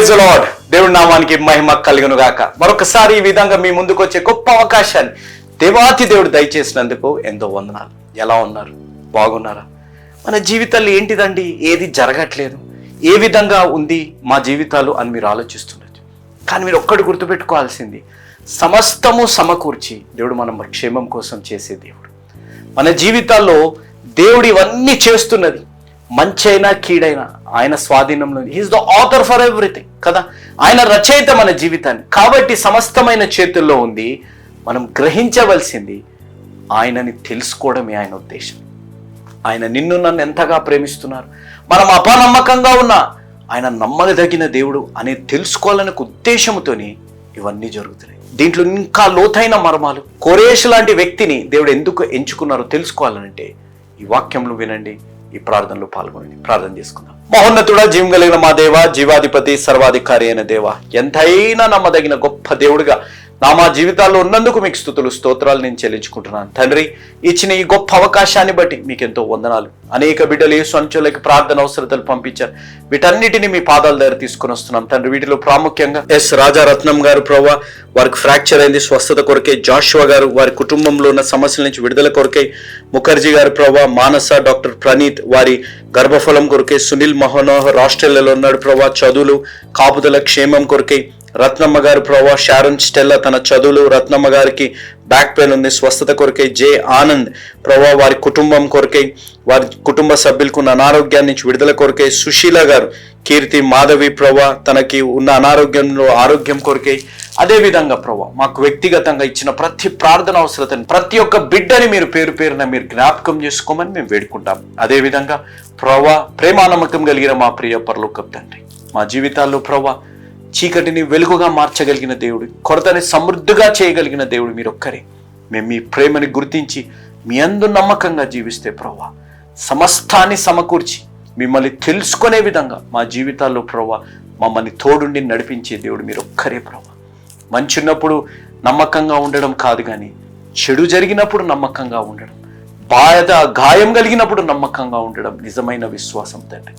Praise lord దేవుడి నామానికి మహిమ కలుగును గాక మరొకసారి ఈ విధంగా మీ ముందుకు వచ్చే గొప్ప అవకాశాన్ని దేవాతి దేవుడు దయచేసినందుకు ఎంతో వందనాలు. ఎలా ఉన్నారు? బాగున్నారా? మన జీవితాలు ఏంటిదండి? ఏది జరగట్లేదు. ఏ విధంగా ఉంది మా జీవితాలు అని మీరు ఆలోచిస్తున్నారు కానీ మీరు ఒక్కటి గుర్తుపెట్టుకోవాల్సింది సమస్తము సమకూర్చి దేవుడు మనం క్షేమం కోసం చేసే దేవుడు. మన జీవితాల్లో దేవుడు ఇవన్నీ చేస్తున్నది మంచైనా కీడైనా ఆయన స్వాధీనంలో he is the author for everything కదా? ఆయన రచయిత మన జీవితాన్ని. కాబట్టి సమస్తమైన చేతుల్లో ఉంది. మనం గ్రహించవలసింది ఆయనని తెలుసుకోవడమే ఆయన ఉద్దేశం. ఆయన నిన్ను నన్ను ఎంతగా ప్రేమిస్తున్నారు? మనం అపనమ్మకంగా ఉన్నా ఆయన నమ్మదగిన దేవుడు అనే తెలుసుకోవాలనే ఉద్దేశంతోనే ఇవన్నీ జరుగుతున్నాయి. దీంట్లో ఇంకా లోతైన మర్మాలు. కోరేష్ లాంటి వ్యక్తిని దేవుడు ఎందుకు ఎంచుకున్నారో తెలుసుకోవాలంటే ఈ వాక్యంలో వినండి. ఈ ప్రార్థనలో పాల్గొనండి. ప్రార్థన చేసుకుందాం. మహోన్నతుడ జీవం కలిగిన మా దేవ జీవాధిపతి సర్వాధికారి అయిన దేవ ఎంతైనా నమ్మదగిన గొప్ప దేవుడిగా నా మా జీవితాల్లో ఉన్నందుకు మీకు స్థుతులు స్తోత్రాలు నేను చెల్లించుకుంటున్నాను. తండ్రి ఇచ్చిన ఈ గొప్ప అవకాశాన్ని బట్టి మీకు ఎంతో వందనాలు. అనేక బిడ్డలు యేసు అంచులకి ప్రార్థన అవసరతలు పంపించారు. వీటన్నిటిని మీ పాదాల దగ్గర తీసుకొని వస్తున్నాం. తండ్రి వీటిలో ప్రాముఖ్యంగా ఎస్ రాజారత్నం గారు ప్రభా వారికి ఫ్రాక్చర్ అయింది స్వస్థత కొరకే. జాషువా గారు వారి కుటుంబంలో ఉన్న సమస్యల నుంచి విడుదల కొరకే. ముఖర్జీ గారు ప్రభా మానస డాక్టర్ ప్రణీత్ వారి గర్భఫలం కొరకే సునీల్ మహోనోహర్ ఆస్ట్రేలియాలో ఉన్నాడు ప్రభా చదువులు కాపుదల క్షేమం కొరకే రత్నమ్మ గారు ప్రభా షారన్ స్టెల్లా తన చదువులు రత్నమ్మ గారికి బ్యాక్ పెయిన్ ఉంది స్వస్థత కొరకై జే ఆనంద్ ప్రభా వారి కుటుంబం కొరకై వారి కుటుంబ సభ్యులకు ఉన్న అనారోగ్యాన్ని నుంచి విడుదల కొరకై సుశీల గారు కీర్తి మాధవి ప్రభా తనకి ఉన్న అనారోగ్యంలో ఆరోగ్యం కొరకై అదే విధంగా ప్రభా మాకు వ్యక్తిగతంగా ఇచ్చిన ప్రతి ప్రార్థన అవసరతని ప్రతి ఒక్క బిడ్డని మీరు పేరు పేరున మీరు జ్ఞాపకం చేసుకోమని మేము వేడుకుంటాం. అదే విధంగా ప్రభా ప్రేమానమ్మకం కలిగిన మా ప్రియ పరలోకం తండ్రి మా జీవితాల్లో ప్రభా చీకటిని వెలుగుగా మార్చగలిగిన దేవుడు కొరతని సమృద్ధిగా చేయగలిగిన దేవుడు మీరు ఒక్కరే మేము మీ ప్రేమని గుర్తించి మీ అందు నమ్మకంగా జీవిస్తే ప్రభా సమస్తాన్ని సమకూర్చి మిమ్మల్ని తెలుసుకునే విధంగా మా జీవితాల్లో ప్రభా మమ్మల్ని తోడుండి నడిపించే దేవుడు మీరు ఒక్కరే ప్రభా. మంచి ఉన్నప్పుడు నమ్మకంగా ఉండడం కాదు కానీ చెడు జరిగినప్పుడు నమ్మకంగా ఉండడం బాధ గాయం కలిగినప్పుడు నమ్మకంగా ఉండడం నిజమైన విశ్వాసం తండ్రి.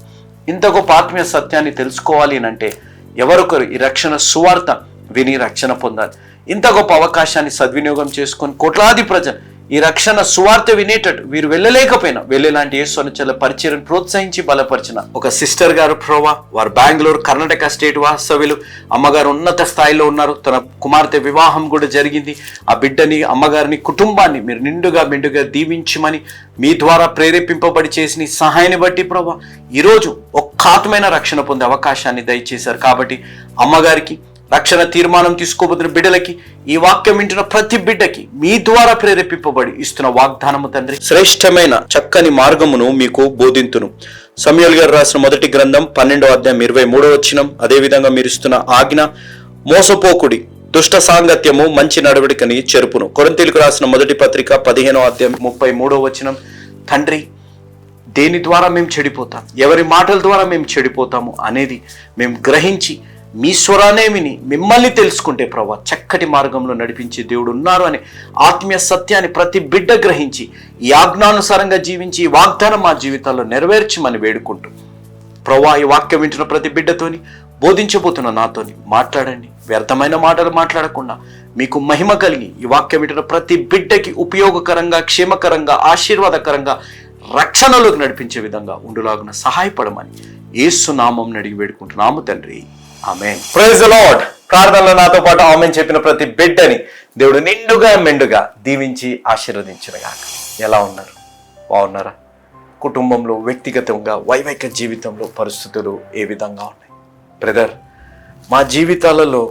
ఇంత గొప్ప ఆత్మీయ సత్యాన్ని తెలుసుకోవాలి అని అంటే ఎవరొకరు ఈ రక్షణ సువార్త విని రక్షణ పొందాలి. ఇంత గొప్ప అవకాశాన్ని సద్వినియోగం చేసుకొని కోట్లాది ప్రజలు ఈ రక్షణ సువార్త వినేటట్టు వీరు వెళ్ళలేకపోయినా వెళ్ళేలాంటి యేసుచల పరిచయం ప్రోత్సహించి బలపరిచిన ఒక సిస్టర్ గారు ప్రోవా వారు బెంగళూరు కర్ణాటక స్టేట్ వాస్తవ్యులు అమ్మగారు ఉన్నత స్థాయిలో ఉన్నారు. తన కుమార్తె వివాహం కూడా జరిగింది. ఆ బిడ్డని అమ్మగారిని కుటుంబాన్ని మీరు నిండుగా మెండుగా దీవించమని మీ ద్వారా ప్రేరేపింపబడి చేసిన సహాయాన్ని బట్టి ప్రభా ఈరోజు ఒక్క ఆత్మైన రక్షణ పొందే అవకాశాన్ని దయచేశారు. కాబట్టి అమ్మగారికి రక్షణ తీర్మానం తీసుకోబోతున్న బిడ్డలకి ఈ వాక్యం వింటున్న ప్రతి బిడ్డకి మీ ద్వారా ప్రేరేపింపబడి ఇస్తున్న వాగ్దానము తండ్రి. శ్రేష్టమైన చక్కని మార్గమును మీకు బోధింతును. సమయల్ గారు రాసిన మొదటి గ్రంథం పన్నెండో అధ్యాయం ఇరవై మూడో వచ్చినం అదేవిధంగా మీరు ఇస్తున్న ఆజ్ఞ మోసపోకుడి దుష్ట సాంగత్యము మంచి నడవడికని చెరుపును. కొరంతీలకు రాసిన మొదటి పత్రిక పదిహేనో అధ్యాయం ముప్పై మూడో వచనం. తండ్రి దేని ద్వారా మేము చెడిపోతాం? ఎవరి మాటల ద్వారా మేము చెడిపోతాము? అనేది మేము గ్రహించి మీ స్వరానే విని మిమ్మల్ని తెలుసుకుంటే ప్రభా చక్కటి మార్గంలో నడిపించే దేవుడు ఉన్నారు అని ఆత్మీయ సత్యాన్ని ప్రతి బిడ్డ గ్రహించి ఈ ఆజ్ఞానుసారంగా జీవించి ఈ వాగ్దానం మా జీవితాల్లో నెరవేర్చమని వేడుకుంటూ ప్రభా ఈ వాక్యం వింటున్న ప్రతి బిడ్డతోని బోధించబోతున్న నాతోని మాట్లాడండి. వ్యర్థమైన మాటలు మాట్లాడకుండా మీకు మహిమ కలిగి ఈ వాక్యం వింటున్న ప్రతి బిడ్డకి ఉపయోగకరంగా క్షేమకరంగా ఆశీర్వాదకరంగా రక్షణలోకి నడిపించే విధంగా ఉండులాగున సహాయపడమని ఏసునామం అడిగి వేడుకుంటున్నాము తండ్రి. ప్రైజ్ లాడ్ ప్రార్థనలో నాతో పాటు ఆమె చెప్పిన ప్రతి బిడ్డని దేవుడు నిండుగా మెండుగా దీవించి ఆశీర్వదించినగాక ఎలా ఉన్నారు? బాగున్నారా? కుటుంబంలో వ్యక్తిగతంగా వైవాహిక జీవితంలో పరిస్థితులు ఏ విధంగా ఉన్నాయి? బ్రదర్ మా జీవితాలలో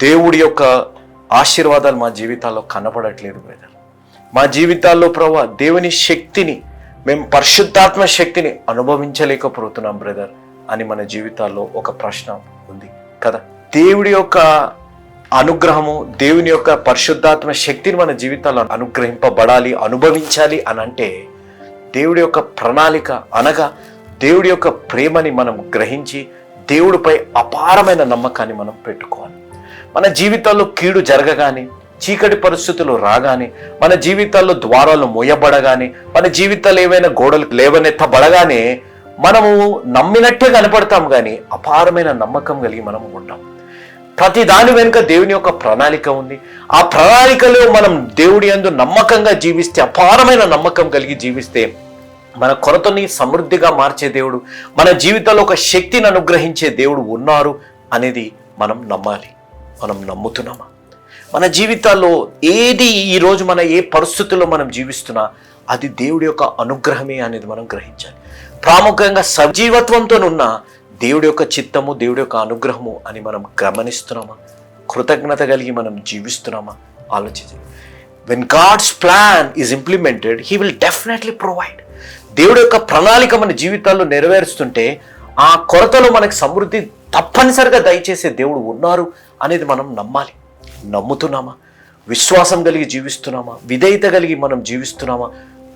దేవుడి యొక్క ఆశీర్వాదాలు మా జీవితాల్లో కనపడట్లేదు బ్రదర్ మా జీవితాల్లో ప్రభా దేవుని శక్తిని మేము పరిశుద్ధాత్మ శక్తిని అనుభవించలేకపోతున్నాం బ్రదర్ అని మన జీవితాల్లో ఒక ప్రశ్న ఉంది కదా? దేవుడి యొక్క అనుగ్రహము దేవుని యొక్క పరిశుద్ధాత్మ శక్తిని మన జీవితాల్లో అనుగ్రహింపబడాలి అనుభవించాలి అని అంటే దేవుడి యొక్క ప్రణాళిక అనగా దేవుడి యొక్క ప్రేమని మనం గ్రహించి దేవుడిపై అపారమైన నమ్మకాన్ని మనం పెట్టుకోవాలి. మన జీవితాల్లో కీడు జరగగానే చీకటి పరిస్థితులు రాగానే మన జీవితాల్లో ద్వారాలు మోయబడగానే మన జీవితాలు ఏవైనా గోడలు లేవనెత్తబడగానే మనము నమ్మినట్టే కనపడతాం కానీ అపారమైన నమ్మకం కలిగి మనం ఉంటాం. ప్రతి దాని వెనుక దేవుని యొక్క ప్రణాళిక ఉంది. ఆ ప్రణాళికలో మనం దేవుడి అందు నమ్మకంగా జీవిస్తే అపారమైన నమ్మకం కలిగి జీవిస్తే మన కొరతని సమృద్ధిగా మార్చే దేవుడు మన జీవితంలో ఒక శక్తిని అనుగ్రహించే దేవుడు ఉన్నారు అనేది మనం నమ్మాలి. మనం నమ్ముతున్నామా? మన జీవితాల్లో ఏది ఈరోజు మన ఏ పరిస్థితుల్లో మనం జీవిస్తున్నా అది దేవుడి యొక్క అనుగ్రహమే అనేది మనం గ్రహించాలి. ప్రాముఖ్యంగా సజీవత్వంతో ఉన్న దేవుడి యొక్క చిత్తము దేవుడి యొక్క అనుగ్రహము అని మనం గమనిస్తున్నామా? కృతజ్ఞత కలిగి మనం జీవిస్తున్నామా? ఆలోచించండి when God's plan is implemented he will definitely provide దేవుడి యొక్క ప్రణాళిక మన జీవితాల్లో నెరవేరుస్తుంటే ఆ కొరతలో మనకి సమృద్ధి తప్పనిసరిగా దయచేసే దేవుడు ఉన్నారు అనేది మనం నమ్మాలి. నమ్ముతున్నామా? విశ్వాసం కలిగి జీవిస్తున్నామా? విధేయత కలిగి మనం జీవిస్తున్నామా?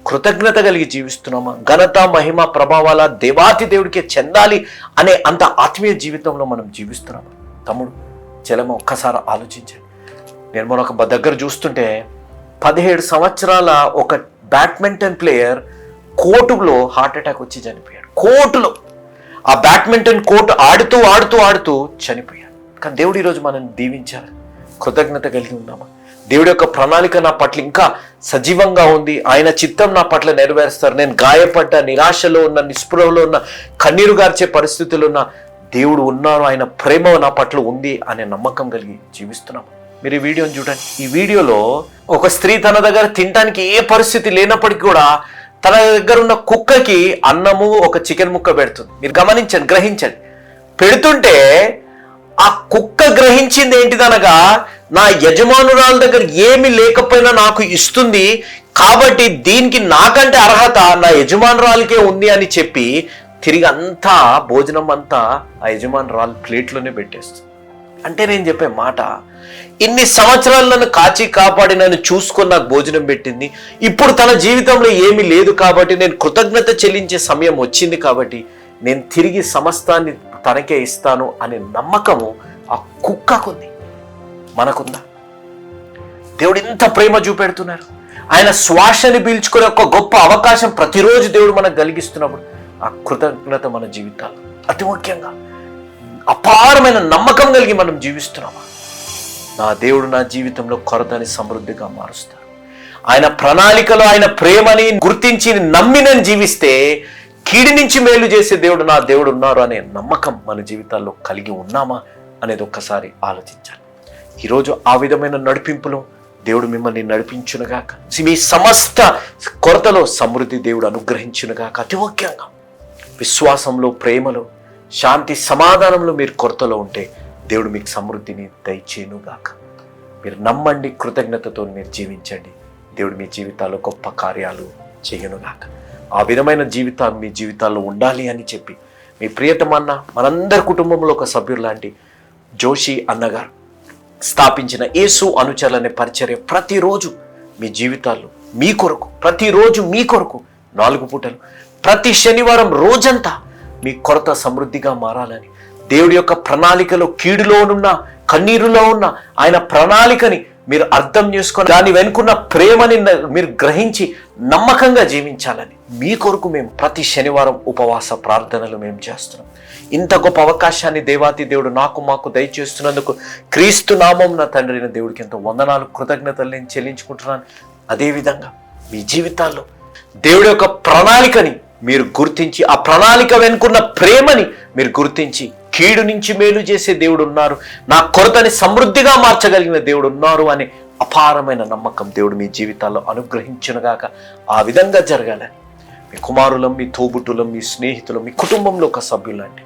కృతజ్ఞత కలిగి జీవిస్తున్నామా? ఘనత మహిమ ప్రభావాల దేవాతి దేవుడికే చెందాలి అనే అంత ఆత్మీయ జీవితంలో మనం జీవిస్తున్నామా? తమ్ముడు చలమ ఒక్కసారి ఆలోచించండి. నేను మన ఒక దగ్గర చూస్తుంటే పదిహేడు సంవత్సరాల ఒక బ్యాడ్మింటన్ ప్లేయర్ కోర్టులో హార్ట్ అటాక్ వచ్చి చనిపోయాడు. కోర్టులో. ఆ బ్యాడ్మింటన్ కోర్టు ఆడుతూ ఆడుతూ ఆడుతూ చనిపోయాడు. కానీ దేవుడు ఈరోజు మనం దీవించాలి కృతజ్ఞత కలిగి ఉన్నామా? దేవుడి యొక్క ప్రణాళిక నా పట్ల ఇంకా సజీవంగా ఉంది. ఆయన చిత్తం నా పట్ల నెరవేరుస్తారు. నేను గాయపడ్డ నిరాశలో ఉన్న నిస్పృహలో ఉన్న కన్నీరు గార్చే పరిస్థితులు ఉన్న దేవుడు ఉన్నాను ఆయన ప్రేమ నా పట్ల ఉంది అనే నమ్మకం కలిగి జీవిస్తున్నాము మీరు ఈ వీడియోని చూడండి. ఈ వీడియోలో ఒక స్త్రీ తన దగ్గర తినడానికి ఏ పరిస్థితి లేనప్పటికీ కూడా తన దగ్గర ఉన్న కుక్కకి అన్నము ఒక చికెన్ ముక్క పెడుతుంది. మీరు గమనించండి గ్రహించండి. పెడుతుంటే ఆ కుక్క గ్రహించింది ఏంటిదనగా నా యజమానురాల దగ్గర ఏమి లేకపోయినా నాకు ఇస్తుంది కాబట్టి దీనికి నాకంటే అర్హత నా యజమానురాలకే ఉంది అని చెప్పి తిరిగి అంతా భోజనం అంతా ఆ యజమానురాలు ప్లేట్లోనే పెట్టేస్తుంది. అంటే నేను చెప్పే మాట ఇన్ని సంవత్సరాలు నన్ను కాచి కాపాడి నన్ను చూసుకొని నాకు భోజనం పెట్టింది ఇప్పుడు తన జీవితంలో ఏమీ లేదు కాబట్టి నేను కృతజ్ఞత చెల్లించే సమయం వచ్చింది కాబట్టి నేను తిరిగి సమస్తాన్ని తనకే ఇస్తాను అనే నమ్మకము ఆ కుక్కకుంది. మనకుందా? దేవుడు ఇంత ప్రేమ చూపెడుతున్నారు. ఆయన శ్వాసని పీల్చుకునే ఒక గొప్ప అవకాశం ప్రతిరోజు దేవుడు మనకు కలిగిస్తున్నప్పుడు ఆ కృతజ్ఞత మన జీవితాలు. అతి ముఖ్యంగా అపారమైన నమ్మకం కలిగి మనం జీవిస్తున్నామా? నా దేవుడు నా జీవితంలో కొరతని సమృద్ధిగా మారుస్తారు ఆయన ప్రణాళికలో ఆయన ప్రేమని గుర్తించి నమ్మి నేను జీవిస్తే కీడి నుంచి మేలు చేసే దేవుడు నా దేవుడు ఉన్నారు అనే నమ్మకం మన జీవితాల్లో కలిగి ఉన్నామా అనేది ఒక్కసారి ఆలోచించాలి. ఈరోజు ఆ విధమైన నడిపింపులో దేవుడు మిమ్మల్ని నడిపించునుగాక. మీ సమస్త కొరతలో సమృద్ధి దేవుడు అనుగ్రహించునుగాక. అతి ముఖ్యంగా విశ్వాసంలో ప్రేమలో శాంతి సమాధానంలో మీరు కొరతలో ఉంటే దేవుడు మీకు సమృద్ధిని దయచేయునుగాక. మీరు నమ్మండి కృతజ్ఞతతో మీరు జీవించండి. దేవుడు మీ జీవితాల్లో గొప్ప కార్యాలు చేయనుగాక. ఆ విధమైన జీవితాలు మీ జీవితాల్లో ఉండాలి అని చెప్పి మీ ప్రియతమన్న మనందరి కుటుంబంలో ఒక సభ్యులు లాంటి జోషి అన్నగారు స్థాపించిన యేసు అనుచరులనే అనే పరిచర్య ప్రతిరోజు మీ జీవితాల్లో మీ కొరకు ప్రతిరోజు మీ కొరకు నాలుగు పూటలు ప్రతి శనివారం రోజంతా మీ కొరత సమృద్ధిగా మారాలని దేవుడి యొక్క ప్రణాళికలో కీడులో ఉన్న కన్నీరులో ఉన్న ఆయన ప్రణాళికని మీరు అర్థం చేసుకొని దాని వెనుకున్న ప్రేమని మీరు గ్రహించి నమ్మకంగా జీవించాలని మీ కొరకు మేము ప్రతి శనివారం ఉపవాస ప్రార్థనలు మేము చేస్తున్నాం. ఇంత గొప్ప అవకాశాన్ని దేవాతి దేవుడు నాకు మాకు దయచేస్తున్నందుకు క్రీస్తు నామం నా తండ్రిన దేవుడికి ఎంతో వందనాలు కృతజ్ఞతలు నేను చెల్లించుకుంటున్నాను. అదేవిధంగా మీ జీవితాల్లో దేవుడి యొక్క ప్రణాళికని మీరు గుర్తించి ఆ ప్రణాళిక వెనుకున్న ప్రేమని మీరు గుర్తించి కీడు నుంచి మేలు చేసే దేవుడు ఉన్నారు నా కొరతని సమృద్ధిగా మార్చగలిగిన దేవుడు ఉన్నారు అనే అపారమైన నమ్మకం దేవుడు మీ జీవితాల్లో అనుగ్రహించునుగాక ఆ విధంగా జరగాలని మీ కుమారులం మీ తోబుట్టులం మీ స్నేహితులం మీ కుటుంబంలో ఒక సభ్యులండి.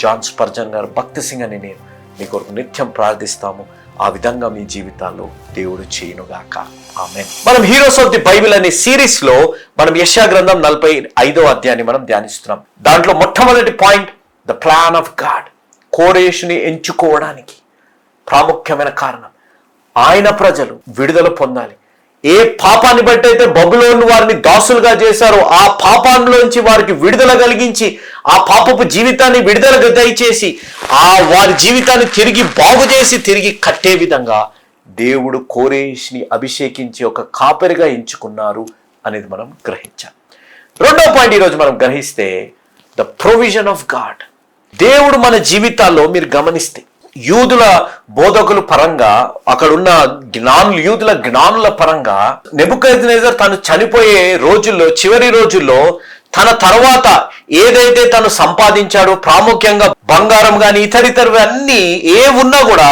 జాన్ స్పర్జన్ గారు భక్తి సింగ్ అని నేను మీ కొరకు నిత్యం ప్రార్థిస్తాము. ఆ విధంగా మీ జీవితాల్లో దేవుడు చేయనుగాక. ఆమె మనం హీరోస్ ఆఫ్ ది బైబిల్ అనే సిరీస్లో మనం యశా గ్రంథం నలభై ఐదో అధ్యాయాన్ని మనం ధ్యానిస్తున్నాం. దాంట్లో మొట్టమొదటి point the plan of God కోరేషుని ఎంచుకోవడానికి ప్రాముఖ్యమైన కారణం. ఆయన ప్రజలు విడుదల పొందాలి. ఏ పాపాన్ని బట్టి అయితే బబులోను వారిని దాసులుగా చేశారో ఆ పాపాన్నిలోంచి వారికి విడుదల కలిగించి ఆ పాపపు జీవితాన్ని విడుదల దయచేసి ఆ వారి జీవితాన్ని తిరిగి బాగు చేసి తిరిగి కట్టే విధంగా దేవుడు కోరేష్ని అభిషేకించి ఒక కాపరిగా ఎంచుకున్నారు అనేది మనం గ్రహించాం. రెండో పాయింట్ ఈరోజు మనం గ్రహిస్తే ద ప్రొవిజన్ ఆఫ్ గాడ్ దేవుడు మన జీవితాల్లో మీరు గమనిస్తే యూదుల బోధకుల పరంగా అక్కడున్న జ్ఞానులు యూదుల జ్ఞానుల పరంగా నెబుకద్నేజర్ తను చనిపోయే రోజుల్లో చివరి రోజుల్లో తన తర్వాత ఏదైతే తను సంపాదించాడో ప్రాముఖ్యంగా బంగారం కానీ ఇతర అన్నీ అన్ని ఏ ఉన్నా కూడా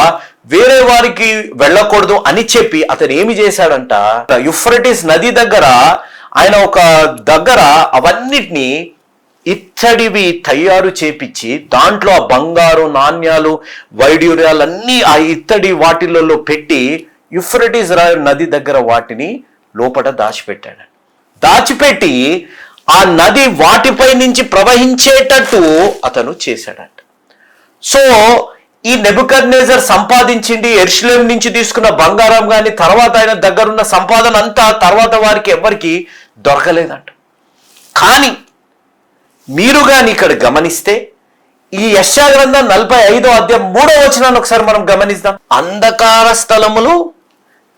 వేరే వారికి వెళ్ళకూడదు అని చెప్పి అతను ఏమి చేశాడంట యుఫ్రటిస్ నది దగ్గర ఆయన ఒక దగ్గర అవన్నిటినీ ఇత్తడివి తయారు చేపించి దాంట్లో ఆ బంగారు నాణ్యాలు వైడ్యూర్యాలన్నీ ఆ ఇత్తడి వాటిలలో పెట్టి యుఫ్రటిస్ రా నది దగ్గర వాటిని లోపల దాచిపెట్టాడు. దాచిపెట్టి ఆ నది వాటిపై నుంచి ప్రవహించేటట్టు అతను చేశాడంట. సో ఈ నెబుకర్నేజర్ సంపాదించింది ఎర్షులేం నుంచి తీసుకున్న బంగారం కానీ తర్వాత ఆయన దగ్గరున్న సంపాదన అంతా తర్వాత వారికి ఎవరికి దొరకలేదంట. కానీ మీరు కానీ ఇక్కడ గమనిస్తే ఈ యశాగ్రంథం నలభై ఐదో అధ్యాయం మూడో వచనాన్ని ఒకసారి మనం గమనిస్తాం అంధకార స్థలములు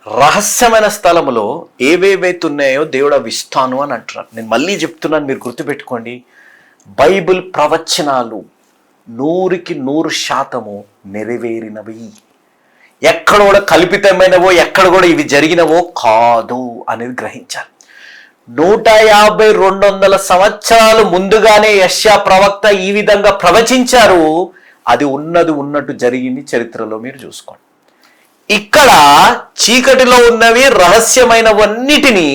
రహస్యమైన స్థలములో ఏవేవైతే ఉన్నాయో దేవుడు అవి ఇస్తాను అని అంటున్నారు నేను మళ్ళీ చెప్తున్నాను మీరు గుర్తుపెట్టుకోండి. బైబిల్ ప్రవచనాలు నూరికి నూరు శాతము నెరవేరినవి. ఎక్కడ కూడా కల్పితమైనవో ఎక్కడ కూడా ఇవి జరిగినవో కాదు అనేది గ్రహించాలి. నూట యాభై రెండు వందల సంవత్సరాలు ముందుగానే యశ్యా ప్రవక్త ఈ విధంగా ప్రవచించారు. అది ఉన్నది ఉన్నట్టు జరిగింది చరిత్రలో మీరు చూసుకోండి. ఇక్కడ చీకటిలో ఉన్నవి రహస్యమైనవన్నిటినీ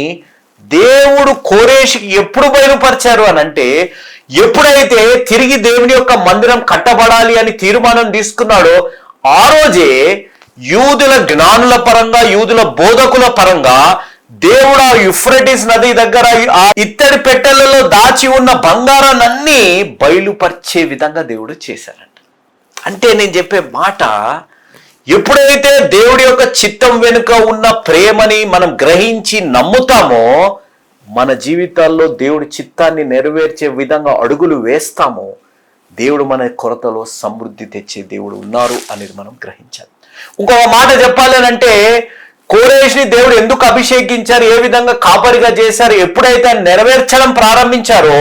దేవుడు కోరేషికి ఎప్పుడు బయలుపరిచారు అని అంటే ఎప్పుడైతే తిరిగి దేవుని యొక్క మందిరం కట్టబడాలి అని తీర్మానం తీసుకున్నాడో ఆ రోజే యూదుల జ్ఞానుల పరంగా యూదుల బోధకుల పరంగా దేవుడు ఆ యుఫ్రటిస్ నది దగ్గర ఆ ఇత్తడి పెట్టెలలో దాచి ఉన్న బంగారాన్ని బయలుపరిచే విధంగా దేవుడు చేశారంట. అంటే నేను చెప్పే మాట ఎప్పుడైతే దేవుడి యొక్క చిత్తం వెనుక ఉన్న ప్రేమని మనం గ్రహించి నమ్ముతామో మన జీవితాల్లో దేవుడి చిత్తాన్ని నెరవేర్చే విధంగా అడుగులు వేస్తామో దేవుడు మన కొరతలో సమృద్ధి తెచ్చే దేవుడు ఉన్నారు అనేది మనం గ్రహించాలి. ఇంకొక మాట చెప్పాలి అంటే కోరేష్ని దేవుడు ఎందుకు అభిషేకించారు? ఏ విధంగా కాపరిగా చేశారు? ఎప్పుడైతే నెరవేర్చడం ప్రారంభించారో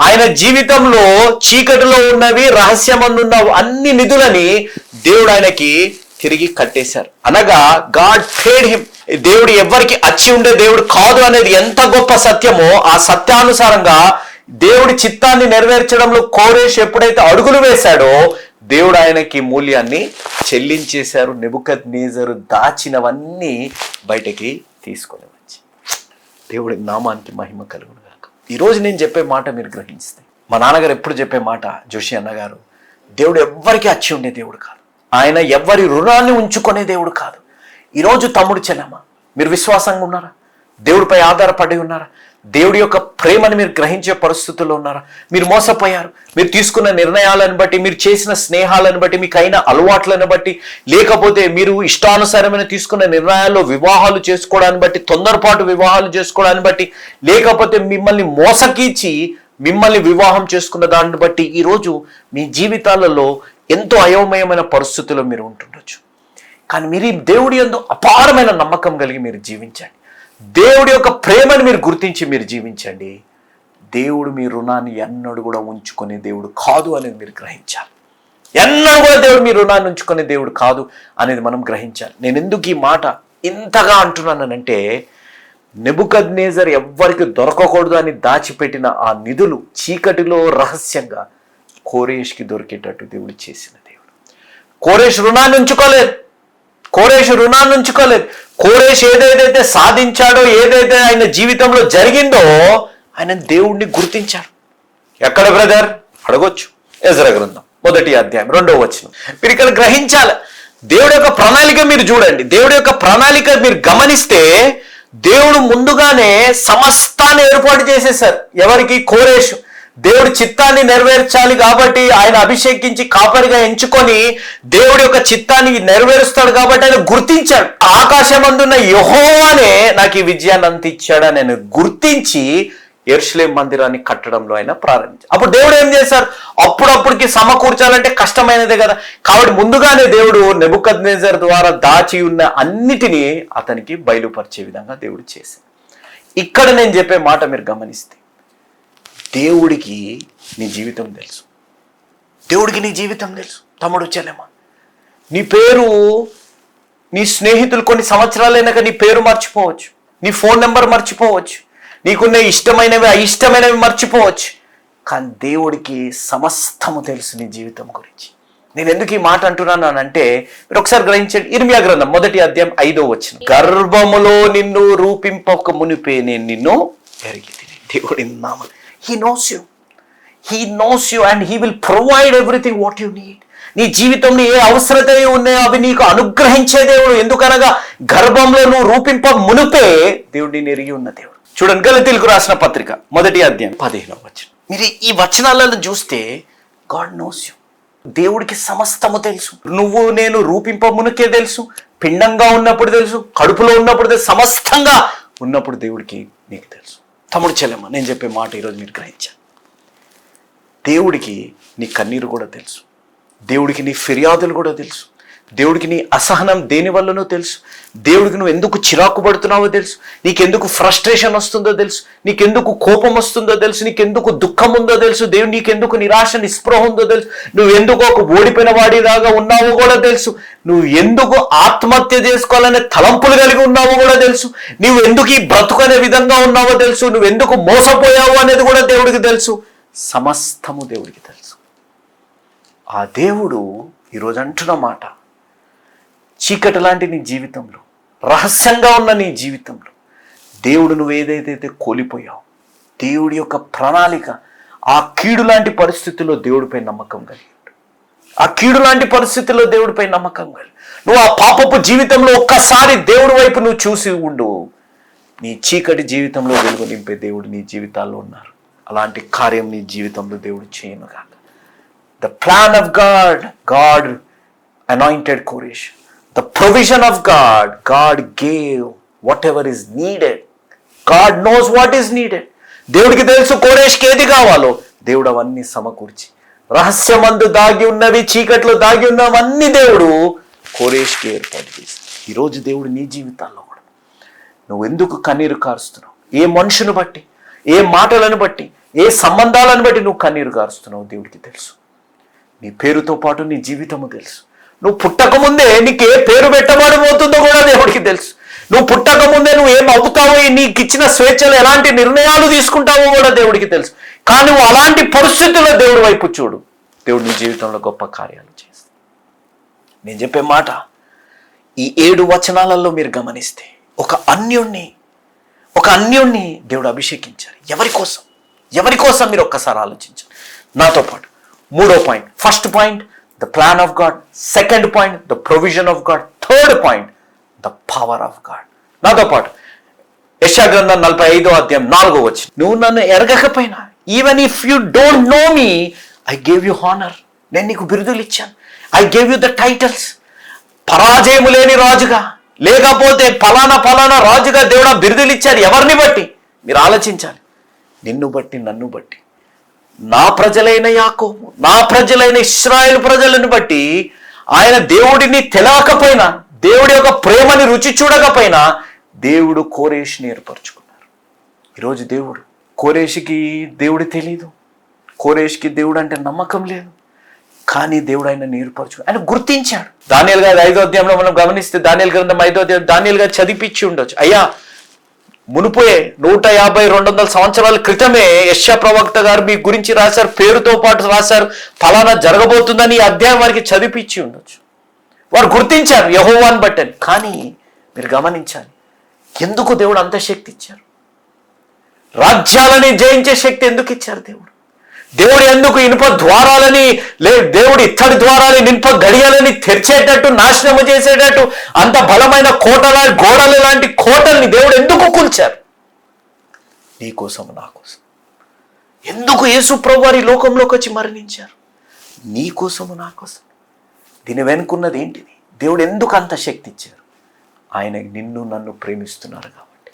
ఆయన జీవితంలో చీకటిలో ఉన్నవి రహస్యమందున్న అన్ని నిధులని దేవుడు ఆయనకి తిరిగి కట్టేశారు. అనగా గాడ్ ఫేడ్ హిమ్ దేవుడు ఎవరికి అచ్చి ఉండే దేవుడు కాదు అనేది ఎంత గొప్ప సత్యమో ఆ సత్యానుసారంగా దేవుడి చిత్తాన్ని నెరవేర్చడంలో కోరేష్ ఎప్పుడైతే అడుగులు వేశాడో దేవుడు ఆయనకి మూల్యాన్ని చెల్లించేశారు నెబుకద్ నేజరు దాచినవన్నీ బయటకి తీసుకొని వచ్చి. దేవుడి నామానికి మహిమ కలుగును కాక ఈరోజు నేను చెప్పే మాట మీరు గ్రహిస్తే మా నాన్నగారు ఎప్పుడు చెప్పే మాట జోషి అన్నగారు దేవుడు ఎవ్వరికి అచ్చి ఉండే దేవుడు కాదు. ఆయన ఎవ్వరి రుణాన్ని ఉంచుకునే దేవుడు కాదు. ఈరోజు తమ్ముడు చెల్లమ్మ మీరు విశ్వాసంగా ఉన్నారా? దేవుడిపై ఆధారపడి ఉన్నారా? దేవుడి యొక్క ప్రేమను మీరు గ్రహించే పరిస్థితుల్లో ఉన్నారా? మీరు మోసపోయారు. మీరు తీసుకున్న నిర్ణయాలను బట్టి మీరు చేసిన స్నేహాలను బట్టి మీకు అయిన అలవాట్లను బట్టి లేకపోతే మీరు ఇష్టానుసారమైన తీసుకున్న నిర్ణయాల్లో వివాహాలు చేసుకోవడాన్ని బట్టి తొందరపాటు వివాహాలు చేసుకోవడాన్ని బట్టి లేకపోతే మిమ్మల్ని మోసకీచి మిమ్మల్ని వివాహం చేసుకున్న దాన్ని బట్టి ఈరోజు మీ జీవితాలలో ఎంతో అయోమయమైన పరిస్థితుల్లో మీరు ఉంటుండొచ్చు. కానీ మీరు దేవుడి యందు అపారమైన నమ్మకం కలిగి మీరు జీవించండి. దేవుడి యొక్క ప్రేమను మీరు గుర్తించి మీరు జీవించండి. దేవుడు మీ రుణాన్ని ఎన్నడూ కూడా ఉంచుకునే దేవుడు కాదు అనేది మీరు గ్రహించాలి. ఎన్నడూ కూడా దేవుడు మీ రుణాన్ని ఉంచుకునే దేవుడు కాదు అనేది మనం గ్రహించాలి. నేను ఎందుకు ఈ మాట ఇంతగా అంటున్నానంటే నెబుకద్నేజర్ ఎవ్వరికి దొరకకూడదు అని దాచిపెట్టిన ఆ నిధులు చీకటిలో రహస్యంగా కోరేష్కి దొరికేటట్టు దేవుడు చేసిన దేవుడు. కోరేష్ రుణాన్ని ఉంచుకోలేదు. కోరేష్ రుణాన్ని ఉంచుకోలేదు. కోరేష్ ఏదేదైతే సాధించాడో ఏదైతే ఆయన జీవితంలో జరిగిందో ఆయన దేవుణ్ణి గుర్తించాడు. ఎక్కడ బ్రదర్? అడగొచ్చు. ఎజర గ్రంథం మొదటి అధ్యాయం రెండవ వచనం. మీరు ఇక్కడ గ్రహించాలి. దేవుడి యొక్క ప్రణాళిక మీరు చూడండి. దేవుడి యొక్క ప్రణాళిక మీరు గమనిస్తే దేవుడు ముందుగానే సమస్తాన్ని ఏర్పాటు చేసేసారు ఎవరికి? కోరేష్. దేవుడి చిత్తాన్ని నెరవేర్చాలి కాబట్టి ఆయన అభిషేకించి కాపరిగా ఎంచుకొని దేవుడి యొక్క చిత్తాన్ని నెరవేరుస్తాడు కాబట్టి ఆయన గుర్తించాడు. ఆకాశమందున్న యహోవానే నాకు ఈ విజయాన్ని అంత ఇచ్చాడని నేను గుర్తించి ఎర్షలేం మందిరాన్ని కట్టడంలో ఆయన ప్రారంభించారు అప్పుడు దేవుడు ఏం చేశారు? అప్పుడప్పుడుకి సమకూర్చాలంటే కష్టమైనదే కదా. కాబట్టి ముందుగానే దేవుడు నెబుకద్ ద్వారా దాచి ఉన్న అన్నిటినీ అతనికి బయలుపరిచే విధంగా దేవుడు చేశాడు. ఇక్కడ నేను చెప్పే మాట మీరు గమనిస్తే దేవుడికి నీ జీవితం తెలుసు. దేవుడికి నీ జీవితం తెలుసు. తమ్ముడు చెల్లెమ్మ నీ పేరు నీ స్నేహితులు కొన్ని సంవత్సరాలైనాక నీ పేరు మర్చిపోవచ్చు. నీ ఫోన్ నెంబర్ మర్చిపోవచ్చు. నీకున్న ఇష్టమైనవి అయిష్టమైనవి మర్చిపోవచ్చు. కానీ దేవుడికి సమస్తము తెలుసు నీ జీవితం గురించి. నేను ఎందుకు ఈ మాట అంటున్నాను అని అంటే మీరు ఒకసారి గ్రహించండి. ఇర్మియా గ్రంథం మొదటి అధ్యాయం ఐదో వచ్చిన గర్భములో నిన్ను రూపింపక మునిపే నేను నిన్ను ఎరిగి దేవుడి నామ. He knows you he knows you and he will provide everything what you need నీ జీవితంలో ఏ అవసరత ఉన్నాయో అవి నీకు అనుగ్రహించే దేవుడు. ఎందుకనగా గర్భంలో నువ్వు రూపింప మునిపే దేవుడు నేను ఎరిగి ఉన్న దేవుడు. చూడండి గలతీలకు రాసిన పత్రిక మొదటి అధ్యాయం పదిహేనవ వచనం. మీరు ఈ వచనాలను చూస్తే గాడ్ నోస్ యూ దేవుడికి సమస్తము తెలుసు. నువ్వు నేను రూపింప మునికే తెలుసు. పిండంగా ఉన్నప్పుడు తెలుసు. కడుపులో ఉన్నప్పుడు తెలుసు. సమస్తంగా ఉన్నప్పుడు దేవుడికి నీకు తెలుసు. తమ్ముడు చెల్లెమ్మ నేను చెప్పే మాట ఈరోజు మీరు గ్రహించాను దేవుడికి నీ కన్నీరు కూడా తెలుసు. దేవుడికి నీ ఫిర్యాదులు కూడా తెలుసు. దేవుడికి నీ అసహనం దేని వల్లనో తెలుసు. దేవుడికి నువ్వు ఎందుకు చిరాకు పడుతున్నావో తెలుసు. నీకెందుకు ఫ్రస్ట్రేషన్ వస్తుందో తెలుసు. నీకెందుకు కోపం వస్తుందో తెలుసు. నీకెందుకు దుఃఖం ఉందో తెలుసు. దేవుడు నీకెందుకు నిరాశ నిస్పృహ ఉందో తెలుసు. నువ్వు ఎందుకు ఒక ఓడిపోయిన వాడిలాగా ఉన్నావో కూడా తెలుసు. నువ్వు ఎందుకు ఆత్మహత్య చేసుకోవాలనే తలంపులు కలిగి ఉన్నావో కూడా తెలుసు. నువ్వు ఎందుకు ఈ బ్రతుకనే విధంగా ఉన్నావో తెలుసు. నువ్వు ఎందుకు మోసపోయావు అనేది కూడా దేవుడికి తెలుసు. సమస్తము దేవుడికి తెలుసు. ఆ దేవుడు ఈరోజు అంటున్న మాట చీకటి లాంటి నీ జీవితంలో రహస్యంగా ఉన్న నీ జీవితంలో దేవుడు నువ్వు ఏదైతే కోల్పోయావు. దేవుడి యొక్క ప్రణాళిక ఆ కీడు లాంటి పరిస్థితుల్లో దేవుడిపై నమ్మకం కలిగి ఆ కీడు లాంటి పరిస్థితుల్లో దేవుడిపై నమ్మకం కలిగి నువ్వు ఆ పాపపు జీవితంలో ఒక్కసారి దేవుడి వైపు నువ్వు చూసి ఉండు. నీ చీకటి జీవితంలో వెలుగు నింపే దేవుడు నీ జీవితాల్లో ఉన్నారు. అలాంటి కార్యం నీ జీవితంలో దేవుడు చేయను కాక the plan of God God anointed కోరేషన్ the provision of God God gave whatever is needed God knows what is needed దేవుడికి తెలుసు కోరేష్కి ఏది కావాలో. దేవుడు అవన్నీ సమకూర్చి. రహస్యమందు దాగి ఉన్నవి చీకట్లో దాగి ఉన్నవన్నీ దేవుడు కోరేష్కి ఏర్పాటు చేసి ఈరోజు దేవుడు నీ జీవితాల్లో కూడా. నువ్వు ఎందుకు కన్నీరు కారుస్తున్నావు? ఏ మనుషుని బట్టి? ఏ మాటలను బట్టి? ఏ సంబంధాలను బట్టి నువ్వు కన్నీరు కారుస్తున్నావు? దేవుడికి తెలుసు. నీ పేరుతో పాటు నీ జీవితము తెలుసు. నువ్వు పుట్టకముందే నీకు ఏ పేరు పెట్టబడిపోతుందో కూడా దేవుడికి తెలుసు. నువ్వు పుట్టక ముందే నువ్వు ఏం అవుతావో నీకు ఇచ్చిన స్వేచ్ఛలు ఎలాంటి నిర్ణయాలు తీసుకుంటావో కూడా దేవుడికి తెలుసు. కానీ నువ్వు అలాంటి పరిస్థితుల్లో దేవుడి వైపు చూడు. దేవుడు నీ జీవితంలో గొప్ప కార్యాలు చేస్తాడు. నేను చెప్పే మాట ఈ ఏడు వచనాలలో మీరు గమనిస్తే ఒక అన్యుణ్ణి ఒక అన్యుణ్ణి దేవుడు అభిషేకించారు ఎవరి కోసం? ఎవరి కోసం మీరు ఒక్కసారి ఆలోచించారు నాతో పాటు మూడో point first point the plan of God second point the provision of God third point the power of God నాతో పాటు యశాగ్రంథం నలభై ఐదో అధ్యాయం నాలుగో వచ్చి నువ్వు నన్ను ఎరగకపోయినా even if you don't know me I gave you honour నేను నీకు బిరుదులు ఇచ్చాను. I gave you the titles పరాజయము లేని రాజుగా లేకపోతే ఫలానా ఫలానా రాజుగా దేవుడు బిరుదులు ఇచ్చారు ఎవరిని బట్టి? మీరు ఆలోచించాలి. నిన్ను బట్టి నన్ను బట్టి. నా ప్రజలైన యాకోబు నా ప్రజలైన ఇస్రాయేల్ ప్రజలను బట్టి ఆయన దేవుడిని తెలవకపోయినా దేవుడి యొక్క ప్రేమని రుచి చూడకపోయినా దేవుడు కోరేష్ని ఏర్పరచుకున్నారు. ఈరోజు దేవుడు కోరేషికి దేవుడు తెలీదు. కోరేష్కి దేవుడు అంటే నమ్మకం లేదు. కానీ దేవుడు ఆయన నేర్పరచు ఆయన గుర్తించాడు. దానియల్ గారి ఐదో అధ్యాయంలో మనం గమనిస్తే దానియల్ గ్రంథం ఐదో అధ్యాయం దానియల్ గారు చదివించి ఉండొచ్చు. అయ్యా మునుపే నూట యాభై రెండు వందల సంవత్సరాల క్రితమే యశ్యా ప్రవక్త గారు మీ గురించి రాశారు పేరుతో పాటు రాశారు. ఫలానా జరగబోతుందని ఈ అధ్యాయం వారికి చదివిపించి ఉండొచ్చు. వారు గుర్తించారు యహోవాన్ బట్టని. కానీ మీరు గమనించాలి ఎందుకు దేవుడు అంత శక్తి ఇచ్చారు? రాజ్యాలని జయించే శక్తి ఎందుకు ఇచ్చారు దేవుడు? దేవుడు ఎందుకు ఇనుప ద్వారాలని లే దేవుడు ఇత్తడి ద్వారాలని ఇనుప గడియాలని తెరిచేటట్టు నాశనము చేసేటట్టు అంత బలమైన కోటల గోడలు లాంటి కోటల్ని దేవుడు ఎందుకు కూల్చారు? నీ కోసం నా కోసం. ఎందుకు యేసు వారి లోకంలోకి వచ్చి మరణించారు? నీ కోసము నా కోసం. దీని వెనుకున్నది ఏంటిది? దేవుడు ఎందుకు అంత శక్తి ఇచ్చారు? ఆయన నిన్ను నన్ను ప్రేమిస్తున్నారు కాబట్టి.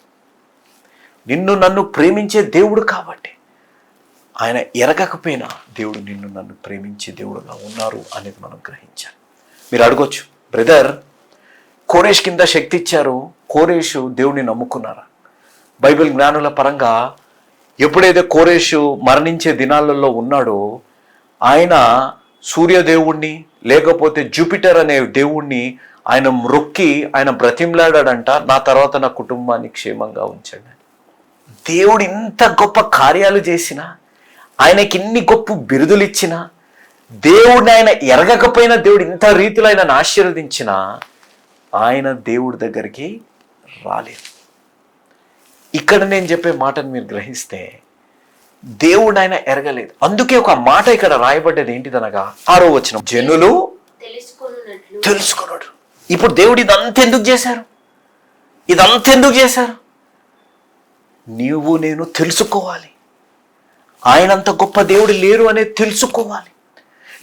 నిన్ను నన్ను ప్రేమించే దేవుడు కాబట్టి. ఆయన ఎరగకపోయినా దేవుడు నిన్ను నన్ను ప్రేమించే దేవుడుగా ఉన్నారు అనేది మనం గ్రహించాలి. మీరు అడగొచ్చు బ్రదర్ కోరేష్ కింద శక్తి ఇచ్చారు కోరేషు దేవుడిని నమ్ముకున్నారా? బైబిల్ జ్ఞానుల పరంగా ఎప్పుడైతే కోరేషు మరణించే దినాలలో ఉన్నాడో ఆయన సూర్యదేవుణ్ణి లేకపోతే జూపిటర్ అనే దేవుణ్ణి ఆయన మొక్కి ఆయన బ్రతిమ్లాడాడంట నా తర్వాత నా కుటుంబాన్ని క్షేమంగా ఉంచండి దేవుడు ఇంత గొప్ప కార్యాలు చేసినా ఆయనకి ఇన్ని గొప్ప బిరుదులు ఇచ్చిన దేవుడిని ఆయన ఎరగకపోయినా దేవుడు ఇంత రీతిలో ఆయనను ఆశీర్వదించిన ఆయన దేవుడి దగ్గరికి రాలేదు. ఇక్కడ నేను చెప్పే మాటను మీరు గ్రహిస్తే దేవుడు ఆయన ఎరగలేదు. అందుకే ఒక మాట ఇక్కడ రాయబడ్డది ఏంటిదనగా ఆరో వచ్చిన జనులు తెలుసుకున్నాడు. ఇప్పుడు దేవుడు ఇదంతా ఎందుకు చేశారు? ఇదంతా ఎందుకు చేశారు? నీవు నేను తెలుసుకోవాలి. ఆయనంత గొప్ప దేవుడు లేరు అనేది తెలుసుకోవాలి.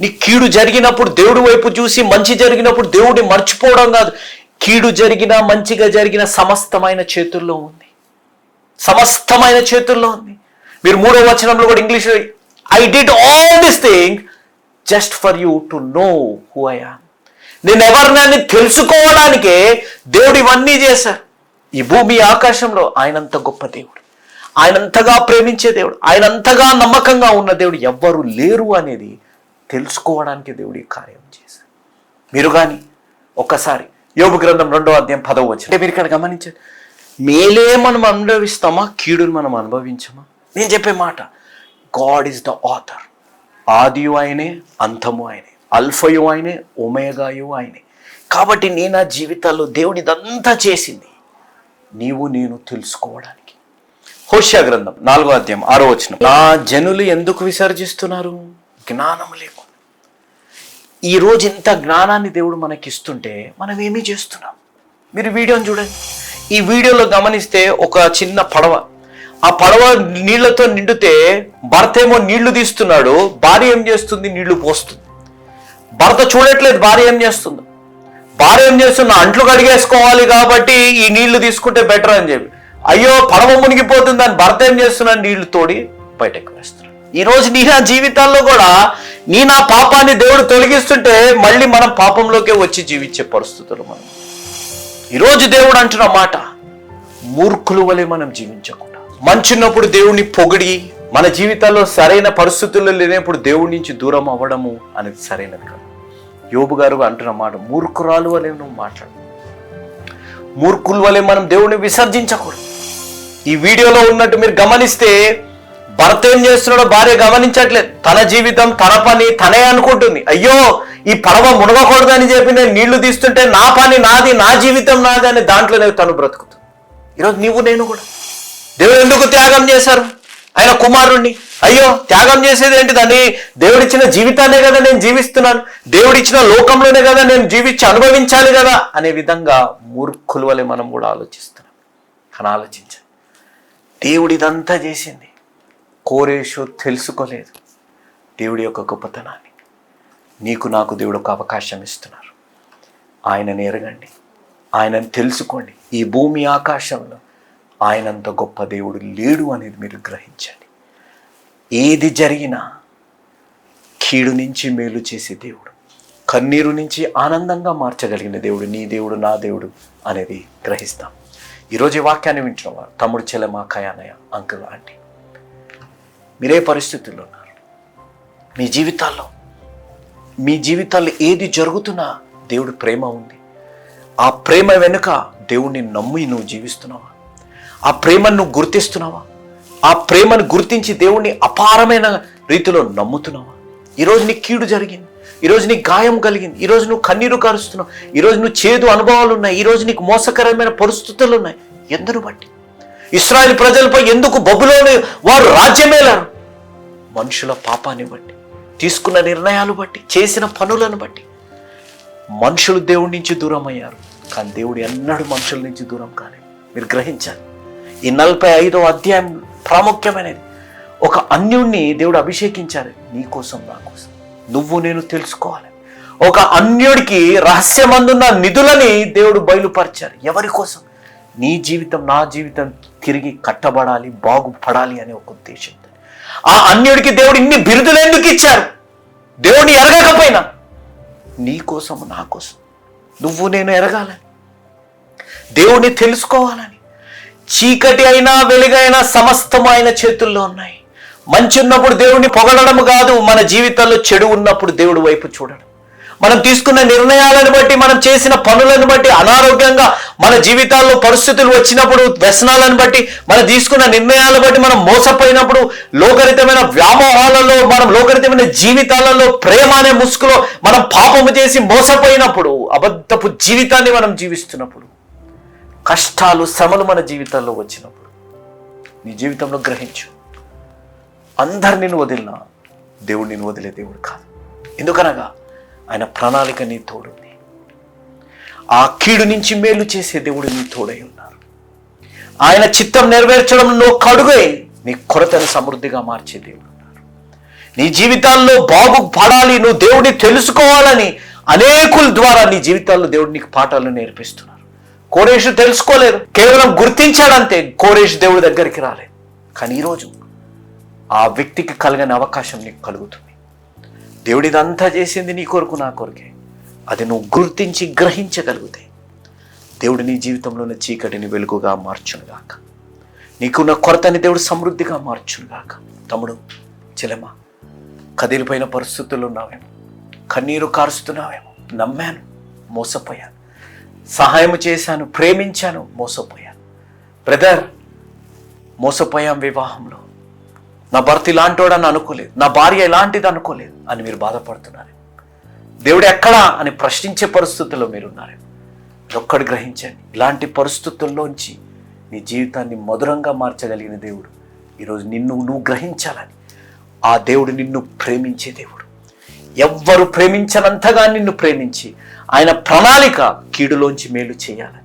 నీ కీడు జరిగినప్పుడు దేవుడి వైపు చూసి మంచి జరిగినప్పుడు దేవుడిని మర్చిపోవడం కాదు. కీడు జరిగినా మంచిగా జరిగిన సమస్తమైన చేతుల్లో ఉంది. సమస్తమైన చేతుల్లో ఉంది. మీరు మూడో వచనంలో కూడా English I did all this thing just for you to know who I am నేను ఎవరినని తెలుసుకోవడానికే దేవుడు ఇవన్నీ చేశారు. ఈ భూమి ఆకాశంలో ఆయనంత గొప్ప దేవుడు. ఆయనంతగా ప్రేమించే దేవుడు ఆయనంతగా నమ్మకంగా ఉన్న దేవుడు ఎవ్వరు లేరు అనేది తెలుసుకోవడానికి దేవుడు ఈ కార్యం చేశారు మీరు కానీ ఒక్కసారి యోగ గ్రంథం రెండో అధ్యాయం పదవ వచ్చి అంటే మీరు ఇక్కడ గమనించండి మేలే మనం అనుభవిస్తామా కీడును మనం అనుభవించమా? నేను చెప్పే మాట గాడ్ ఈజ్ ద ఆథర్ ఆదియు ఆయనే అంతము ఆయనే అల్ఫయు ఆయనే ఒమేగాయు ఆయనే. కాబట్టి నీ నా జీవితాల్లో దేవుడు ఇదంతా చేసింది నీవు నేను తెలుసుకోవడానికి హోషియా గ్రంథం నాలుగో అధ్యాయం ఆరో వచనం. నా జనులు ఎందుకు విసర్జిస్తున్నారు? జ్ఞానం లేకుండా. ఈ రోజు ఇంత జ్ఞానాన్ని దేవుడు మనకి ఇస్తుంటే మనం ఏమీ చేస్తున్నాం? మీరు వీడియోని చూడండి. ఈ వీడియోలో గమనిస్తే ఒక చిన్న పడవ. ఆ పడవ నీళ్ళతో నిండితే భర్త ఏమో నీళ్ళు తీస్తున్నాడు భార్య ఏం చేస్తుంది? నీళ్ళు పోస్తుంది. భర్త చూడట్లేదు భార్య ఏం చేస్తుంది? భార్య ఏం చేస్తుంది? అంట్లు కడిగేసుకోవాలి కాబట్టి ఈ నీళ్ళు తీసుకుంటే బెటర్ అని చెప్పి. అయ్యో పడవ మునిగిపోతుంది భర్త ఏం చేస్తున్నాడు నీళ్ళు తోడి బయటకు వేస్తున్నాడు ఈరోజు నీ నా జీవితాల్లో కూడా నీ నా పాపాన్ని దేవుడు తొలగిస్తుంటే మళ్ళీ మనం పాపంలోకే వచ్చి జీవించే పరిస్థితులు మనం. ఈరోజు దేవుడు అంటున్న మాట మూర్ఖులు వలె మనం జీవించకుండా. మంచున్నప్పుడు దేవుణ్ణి పొగిడి మన జీవితాల్లో సరైన పరిస్థితుల్లో లేనప్పుడు దేవుడి నుంచి దూరం అవ్వడము అనేది సరైనది కాదు. యోబు గారు అంటున్న మాట మూర్ఖురాలు వలె నువ్వు మాట్లాడు మూర్ఖుల వలె మనం దేవుణ్ణి విసర్జించకూడదు. ఈ వీడియోలో ఉన్నట్టు మీరు గమనిస్తే భర్త ఏం చేస్తున్నాడో భార్య గమనించట్లేదు. తన జీవితం తన పని తనే అనుకుంటుంది. అయ్యో ఈ పడవ మునగకూడదని చెప్పి నేను నీళ్ళు తీస్తుంటే నా పని నాది నా జీవితం నాది అని దాంట్లోనే తను బ్రతుకుతుంది. ఈరోజు నీవు నేను కూడా. దేవుడు ఎందుకు త్యాగం చేశారు? ఆయన కుమారుణ్ణి. అయ్యో త్యాగం చేసేది ఏంటి దాన్ని దేవుడిచ్చిన జీవితాన్నే కదా నేను జీవిస్తున్నాను. దేవుడిచ్చిన లోకంలోనే కదా నేను జీవించి అనుభవించాలి కదా అనే విధంగా మూర్ఖుల వలె మనం కూడా ఆలోచిస్తున్నాం. కానీ ఆలోచించాలి దేవుడు ఇదంతా చేసింది. కోరేషు తెలుసుకోలేదు. దేవుడి యొక్క గొప్పతనాన్ని. నీకు నాకు దేవుడు ఒక అవకాశం ఇస్తున్నారు. ఆయనని ఎరగండి. ఆయనను తెలుసుకోండి. ఈ భూమి ఆకాశంలో ఆయనంత గొప్ప దేవుడు లేడు అనేది మీరు గ్రహించండి. ఏది జరిగినా కీడు నుంచి మేలు చేసే దేవుడు కన్నీరు నుంచి ఆనందంగా మార్చగలిగిన దేవుడు నీ దేవుడు నా దేవుడు అనేది గ్రహిస్తాం. ఈరోజు ఈ వాక్యాన్ని వింటున్న. వారు తమ్ముడు చెల్లెమ కయానయ అంకుల్ ఆంటీ. మీరే పరిస్థితుల్లో ఉన్నారు. మీ జీవితాల్లో మీ జీవితాల్లో ఏది జరుగుతున్నా దేవుడు ప్రేమ ఉంది. ఆ ప్రేమ వెనుక దేవుణ్ణి నమ్మి నువ్వు జీవిస్తున్నావా? ఆ ప్రేమను నువ్వు గుర్తిస్తున్నావా? ఆ ప్రేమను గుర్తించి దేవుణ్ణి అపారమైన రీతిలో నమ్ముతున్నావా? ఈరోజు నీ కీడు జరిగింది. ఈరోజు నీకు గాయం కలిగింది. ఈరోజు నువ్వు కన్నీరు కారుస్తున్నావు. ఈరోజు నువ్వు చేదు అనుభవాలు ఉన్నాయి. ఈరోజు నీకు మోసకరమైన పరిస్థితులు ఉన్నాయి. ఎందును బట్టి ఇస్రాయల్ ప్రజలపై ఎందుకు బబులోని వారు రాజ్యమేలారు? మనుషుల పాపాన్ని బట్టి తీసుకున్న నిర్ణయాలు బట్టి చేసిన పనులను బట్టి మనుషులు దేవుడి నుంచి దూరం అయ్యారు కానీ దేవుడు ఎన్నడూ మనుషుల నుంచి దూరం కాలేదు. మీరు గ్రహించాలి. ఈ నలభై ఐదో అధ్యాయం ప్రాముఖ్యమైనది. ఒక అన్యుణ్ణి దేవుడు అభిషేకించారు నీ కోసం నా కోసం. నువ్వు నేను తెలుసుకోవాలి. ఒక అన్యుడికి రహస్యమందున్న నిధులని దేవుడు బయలుపరిచారు. ఎవరి కోసం? నీ జీవితం నా జీవితం తిరిగి కట్టబడాలి బాగుపడాలి అనే ఒక ఉద్దేశంతో. ఆ అన్యుడికి దేవుడు ఇన్ని బిరుదులు ఎందుకు ఇచ్చారు? దేవుడిని ఎరగకపోయినా? నీ కోసం నా కోసం. నువ్వు నేను ఎరగాలని దేవుణ్ణి తెలుసుకోవాలని. చీకటి అయినా వెలుగైనా సమస్తం ఆయన చేతుల్లో ఉన్నాయి. మంచి ఉన్నప్పుడు దేవుడిని పొగడడం కాదు మన జీవితాల్లో చెడు ఉన్నప్పుడు దేవుడి వైపు చూడడం. మనం తీసుకున్న నిర్ణయాలను బట్టి మనం చేసిన పనులను బట్టి అనారోగ్యంగా మన జీవితాల్లో పరిస్థితులు వచ్చినప్పుడు వ్యసనాలను బట్టి మనం తీసుకున్న నిర్ణయాలను బట్టి మనం మోసపోయినప్పుడు లోకరితమైన వ్యామోహాలలో మనం లోకరితమైన జీవితాలలో ప్రేమ అనే ముసుగులో మనం పాపము చేసి మోసపోయినప్పుడు అబద్ధపు జీవితాన్ని మనం జీవిస్తున్నప్పుడు కష్టాలు శ్రమలు మన జీవితాల్లో వచ్చినప్పుడు నీ జీవితంలో గ్రహించు. అందరిని నువ్వు వదిలినా దేవుడు నేను వదిలే దేవుడు కాదు. ఎందుకనగా ఆయన ప్రణాళిక నీ తోడుంది. ఆ కీడు నుంచి మేలు చేసే దేవుడు నీ తోడై ఉన్నారు. ఆయన చిత్తం నెరవేర్చడం నువ్వు కడుగై నీ కొరతను సమృద్ధిగా మార్చే దేవుడు ఉన్నారు. నీ జీవితాల్లో బాగుపడాలి నువ్వు దేవుడిని తెలుసుకోవాలని అనేకుల ద్వారా నీ జీవితాల్లో దేవుడు నీకు పాఠాలు నేర్పిస్తున్నారు. కోరేషు తెలుసుకోలేదు కేవలం గుర్తించాడంతే కోరేషు దేవుడి దగ్గరికి రాలేదు. కానీ ఈరోజు ఆ వ్యక్తికి కలగని అవకాశం నీకు కలుగుతుంది. దేవుడు ఇదంతా చేసింది నీ కొరకు నా కొరకే. అది నువ్వు గుర్తించి గ్రహించగలిగితే దేవుడు నీ జీవితంలో ఉన్న చీకటిని వెలుగుగా మార్చునుగాక. నీకున్న కొరతని దేవుడు సమృద్ధిగా మార్చునుగాక. తమ్ముడు చెలమా కదిలిపోయిన పరిస్థితులు ఉన్నావేమో కన్నీరు కారుస్తున్నావేమో నమ్మాను మోసపోయాను. సహాయం చేశాను ప్రేమించాను మోసపోయాను. బ్రదర్ మోసపోయాం వివాహంలో. నా భర్త ఇలాంటోడని అనుకోలేదు. నా భార్య ఇలాంటిది అనుకోలేదు అని మీరు బాధపడుతున్నారు. దేవుడు ఎక్కడా అని ప్రశ్నించే పరిస్థితుల్లో మీరున్నారు. ఒక్కడు గ్రహించండి. ఇలాంటి పరిస్థితుల్లోంచి నీ జీవితాన్ని మధురంగా మార్చగలిగిన దేవుడు ఈరోజు నిన్ను నువ్వు గ్రహించాలని. ఆ దేవుడు నిన్ను ప్రేమించే దేవుడు. ఎవ్వరు ప్రేమించనంతగా నిన్ను ప్రేమించి ఆయన ప్రణాళిక కీడులోంచి మేలు చేయాలని.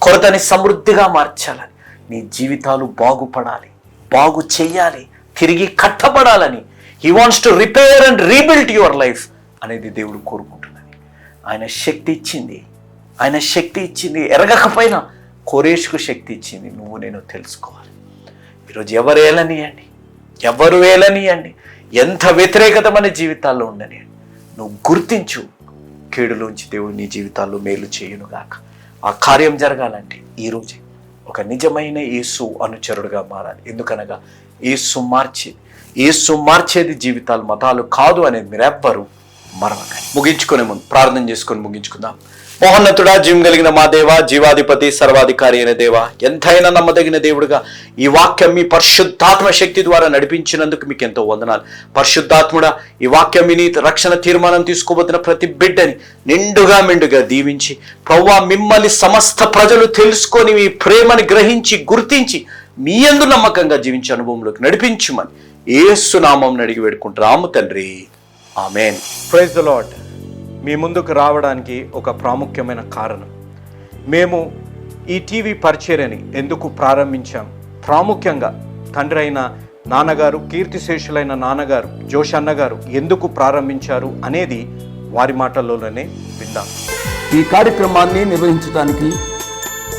కొరతని సమృద్ధిగా మార్చాలని. నీ జీవితాలు బాగుపడాలి. బాగు చేయాలి. తిరిగి కట్టబడాలని. He wants to repair and rebuild your life అనేది దేవుడు కోరుకుంటున్నది. ఆయన శక్తి ఇచ్చింది. ఆయన శక్తి ఇచ్చింది. ఎరగకపోయినా కోరేష్కు శక్తి ఇచ్చింది. నువ్వు నేను తెలుసుకోవాలి. ఈరోజు ఎవరు వేలనియండి ఎవరు వేలనియండి ఎంత వ్యతిరేకత మన జీవితాల్లో ఉండనియండి నువ్వు గుర్తించు. కీడులోంచి దేవుడు నీ జీవితాల్లో మేలు చేయునుగాక. ఆ కార్యం జరగాలంటే ఈరోజే ఒక నిజమైన యేసు అనుచరుడుగా మారాలి. ఎందుకనగా ఏసు మార్చేది ఏసు మార్చేది జీవితాలు మతాలు కాదు అనేది మీరెవ్వరు మరవకండి. ముగించుకునే ముందు ప్రార్థన చేసుకొని ముగించుకుందాం. మోహన్నతుడా జీవం కలిగిన మా దేవ జీవాధిపతి సర్వాధికారి అయిన దేవ ఎంతైనా నమ్మదగిన దేవుడుగా ఈ వాక్యం మీ పరిశుద్ధాత్మ శక్తి ద్వారా నడిపించినందుకు మీకు ఎంతో వందనాలు. పరిశుద్ధాత్ముడా ఈ వాక్యం విని రక్షణ తీర్మానం తీసుకోబోతున్న ప్రతి బిడ్డని నిండుగా మెండుగా దీవించి ప్రవ్వా మిమ్మల్ని సమస్త ప్రజలు తెలుసుకొని మీ ప్రేమని గ్రహించి గుర్తించి మీ యందు నమ్మకంగా జీవించే అనుభవంలోకి నడిపించుమని ఏసునామం అడిగి వేడుకుంటున్నాము తండ్రి. ఆమెన్. ప్రైజ్ ద లాడ్ మీ ముందుకు రావడానికి ఒక ప్రాముఖ్యమైన కారణం. మేము ఈ టీవీ పరిచర్యని ఎందుకు ప్రారంభించాం? ప్రాముఖ్యంగా తండ్రి అయిన నాన్నగారు కీర్తిశేషులైన నాన్నగారు జోష్ అన్నగారు ఎందుకు ప్రారంభించారు అనేది వారి మాటల్లోనే విందాం. ఈ కార్యక్రమాన్ని నిర్వహించడానికి